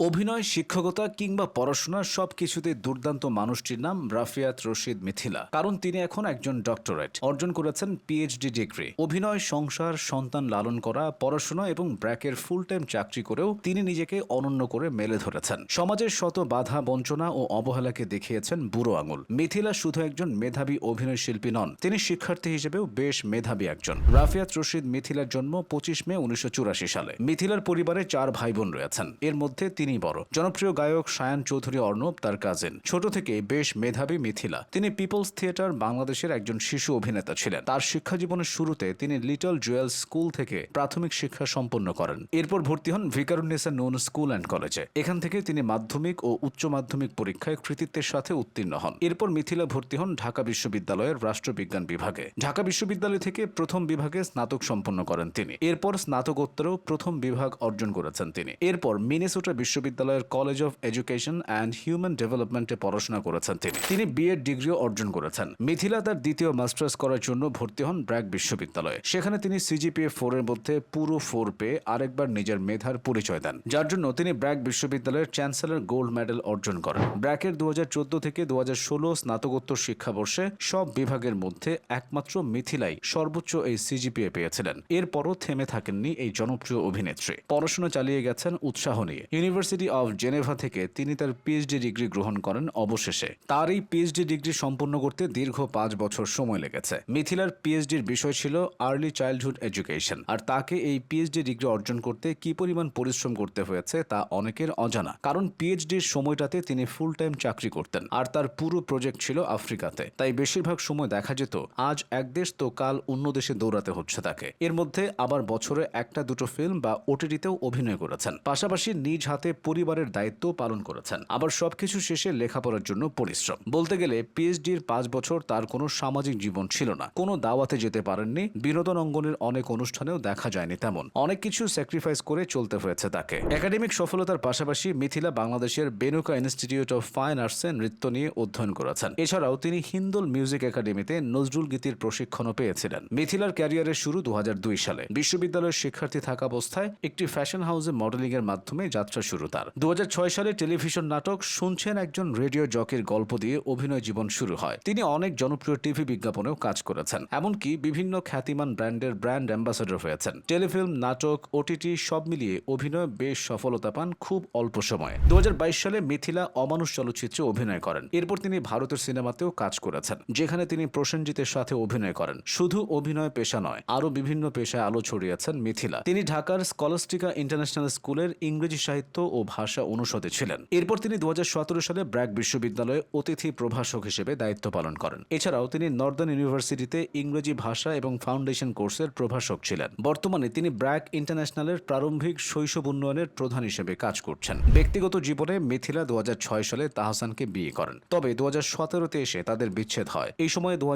অভিনয়, শিক্ষকতা কিংবা পড়াশোনা সবকিছুতে দুর্দান্ত মানুষটির নাম রাফিয়াত রশিদ মিথিলা। কারণ তিনি এখন একজন ডক্টরেট। অর্জন করেছেন পিএইচডি ডিগ্রি। অভিনয়, সংসার, সন্তান লালন করা, পড়াশোনা এবং ব্র্যাকের ফুল টাইম চাকরি করেও তিনি নিজেকে অনন্য করে মেলে ধরেছেন। সমাজের শত বাধা, বঞ্চনা ও অবহেলাকে দেখিয়েছেন বুড়ো আঙুল। মিথিলা শুধু একজন মেধাবী অভিনয় শিল্পী নন, তিনি শিক্ষার্থী হিসেবেও বেশ মেধাবী একজন। রাফিয়াত রশিদ মিথিলার জন্ম পঁচিশ মে উনিশশো চুরাশি সালে। মিথিলার পরিবারে চার ভাই বোন রয়েছেন। এর মধ্যে তিনি বড়। জনপ্রিয় গায়ক সায়ান চৌধুরী অর্ণব তার কাজিন ছোট থেকে বেশ মেধাবী মিথিলা। তিনি পিপলস থিয়েটার বাংলাদেশের একজন শিশু অভিনেতা ছিলেন। তার শিক্ষা জীবনের শুরুতে তিনি লিটল জুয়েল স্কুল থেকে প্রাথমিক শিক্ষা সম্পন্ন করেন। এরপর ভর্তি হন ভিকারুন্নেসা নুন স্কুল অ্যান্ড কলেজে। এখান থেকে তিনি মাধ্যমিক ও উচ্চ মাধ্যমিক পরীক্ষায় কৃতিত্বের সাথে উত্তীর্ণ হন। এরপর মিথিলা ভর্তি হন ঢাকা বিশ্ববিদ্যালয়ের রাষ্ট্রবিজ্ঞান বিভাগে। ঢাকা বিশ্ববিদ্যালয় থেকে প্রথম বিভাগে স্নাতক সম্পন্ন করেন তিনি। এরপর স্নাতকোত্তরেও প্রথম বিভাগ অর্জন করেছেন তিনি। এরপর মিনেসোটা বিশ্ববিদ্যালয়ের college of education and human ডেভেলপমেন্টে পড়াশোনা করেছেন তিনি। তিনি বিএড ডিগ্রিও অর্জন করেছেন। মিথিলা তার দ্বিতীয় মাস্টার্স করার জন্য ভর্তি হন ব্র্যাক বিশ্ববিদ্যালয়ে। সেখানে তিনি সিজিপিএ ফোর এর মধ্যে পুরো ফোর পেয়ে আরেকবার নিজের মেধার পরিচয় দেন। যার জন্য তিনি ব্র্যাক বিশ্ববিদ্যালয়ের চ্যান্সেলর গোল্ড মেডেল অর্জন করেন। ব্র্যাকের দু হাজার চোদ্দ থেকে দু হাজার ষোলো স্নাতকোত্তর শিক্ষাবর্ষে সব বিভাগের মধ্যে একমাত্র মিথিলাই সর্বোচ্চ এই সিজিপিএ পেয়েছিলেন। এরপরও থেমে থাকেননি এই জনপ্রিয় অভিনেত্রী। পড়াশোনা চালিয়ে গেছেন উৎসাহ নিয়ে। ইউনিভার্সিটি অফ জেনেভা থেকে তিনি তার পিএইচডি ডিগ্রি গ্রহণ করেন অবশেষে। তার এই পিএইচডি ডিগ্রি সম্পন্ন করতে দীর্ঘ পাঁচ বছর সময় লেগেছে। মিথিলার পিএইচডির বিষয় ছিল আর্লি চাইল্ডহুড এডুকেশন আর তাকে এই পিএইচডি ডিগ্রি অর্জন করতে কি পরিমাণ পরিশ্রম করতে হয়েছে তা অনেকের অজানা। কারণ পিএইচডির সময়টাতে তিনি ফুল টাইম চাকরি করতেন। আর তার পুরো প্রজেক্ট ছিল আফ্রিকাতে। তাই বেশিরভাগ সময় দেখা যেত, আজ এক দেশ তো কাল অন্য দেশে দৌড়াতে হচ্ছে তাকে। এর মধ্যে আবার বছরে একটা দুটো ফিল্ম বা ওটিটিতেও অভিনয় করেছেন। পাশাপাশি নিজ হাতে পরিবারের দায়িত্ব পালন করেছেন। আবার সবকিছু শেষে লেখাপড়ার জন্য পরিশ্রম। বলতে গেলে পিএইচডির পাঁচ বছর তার কোনো সামাজিক জীবন ছিল না। কোনো দাওয়াতে যেতে পারেননি। বিনোদন অঙ্গনের অনেক অনুষ্ঠানেও দেখা যায়নি তেমন। অনেক কিছু স্যাক্রিফাইস করে চলতে হয়েছে তাকে। একাডেমিক সফলতার পাশাপাশি মিথিলা বাংলাদেশের বেনুকা ইনস্টিটিউট অফ ফাইন আর্টসে নৃত্য নিয়ে অধ্যয়ন করেছেন। এছাড়াও তিনি হিন্দুল মিউজিক একাডেমিতে নজরুল গীতির প্রশিক্ষণও পেয়েছিলেন। মিথিলার ক্যারিয়ারের শুরু দু হাজার দুই সালে। বিশ্ববিদ্যালয়ের শিক্ষার্থী থাকা অবস্থায় একটি ফ্যাশন হাউসে মডেলিং এর মাধ্যমে যাত্রা শুরু তার দু হাজার ছয় সালে টেলিভিশন নাটক শুনছেন একজন রেডিও জকের গল্প দিয়ে অভিনয় জীবন শুরু হয়। তিনি অনেক জনপ্রিয় টিভি বিজ্ঞাপনেও কাজ করেছেন, এমনকি বিভিন্ন খ্যাতিমান ব্র্যান্ডের ব্র্যান্ড অ্যাম্বাসেডর হয়েছেন। টেলিফিল্ম, নাটক, ওটিটি সব মিলিয়ে অভিনয় বেশ সফলতা পান খুব অল্প সময়ে। দু হাজার বাইশ সালে মিথিলা অমানুষ চলচ্চিত্রে অভিনয় করেন। এরপর তিনি ভারতের সিনেমাতেও কাজ করেছেন, যেখানে তিনি প্রসেনজিতের সাথে অভিনয় করেন। শুধু অভিনয় পেশা নয়, আরও বিভিন্ন পেশায় আলো ছড়িয়েছেন মিথিলা। তিনি ঢাকার স্কলাস্টিকা ইন্টারন্যাশনাল স্কুলের ইংরেজি সাহিত্য ও ভাষা অনুষদে ছিলেন। এরপর তিনি দু হাজার সতেরো সালে ব্র্যাক বিশ্ববিদ্যালয়ে অতিথি প্রভাষক হিসেবে দায়িত্ব পালন করেন। এছাড়াও তিনি নর্দার্ন ইউনিভার্সিটিতে ইংরেজি ভাষা এবং ফাউন্ডেশন কোর্সের প্রভাষক ছিলেন। বর্তমানে তিনি ব্র্যাক ইন্টারন্যাশনালের প্রারম্ভিক শৈশব উন্নয়নের প্রধান হিসেবে কাজ করছেন। ব্যক্তিগত জীবনে মিথিলা দু হাজার ছয় সালে তাহসানকে বিয়ে করেন। তবে দু সতেরোতে এসে তাদের বিচ্ছেদ হয়। এই সময় দু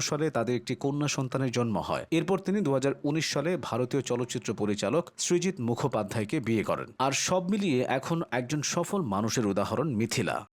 সালে তাদের একটি কন্যা সন্তানের জন্ম হয়। এরপর তিনি দু হাজার উনিশ সালে ভারতীয় চলচ্চিত্র পরিচালক সৃজিত মুখোপাধ্যায়কে বিয়ে করেন। আর সব মিলিয়ে এখন একজন সফল মানুষের উদাহরণ মিথিলা।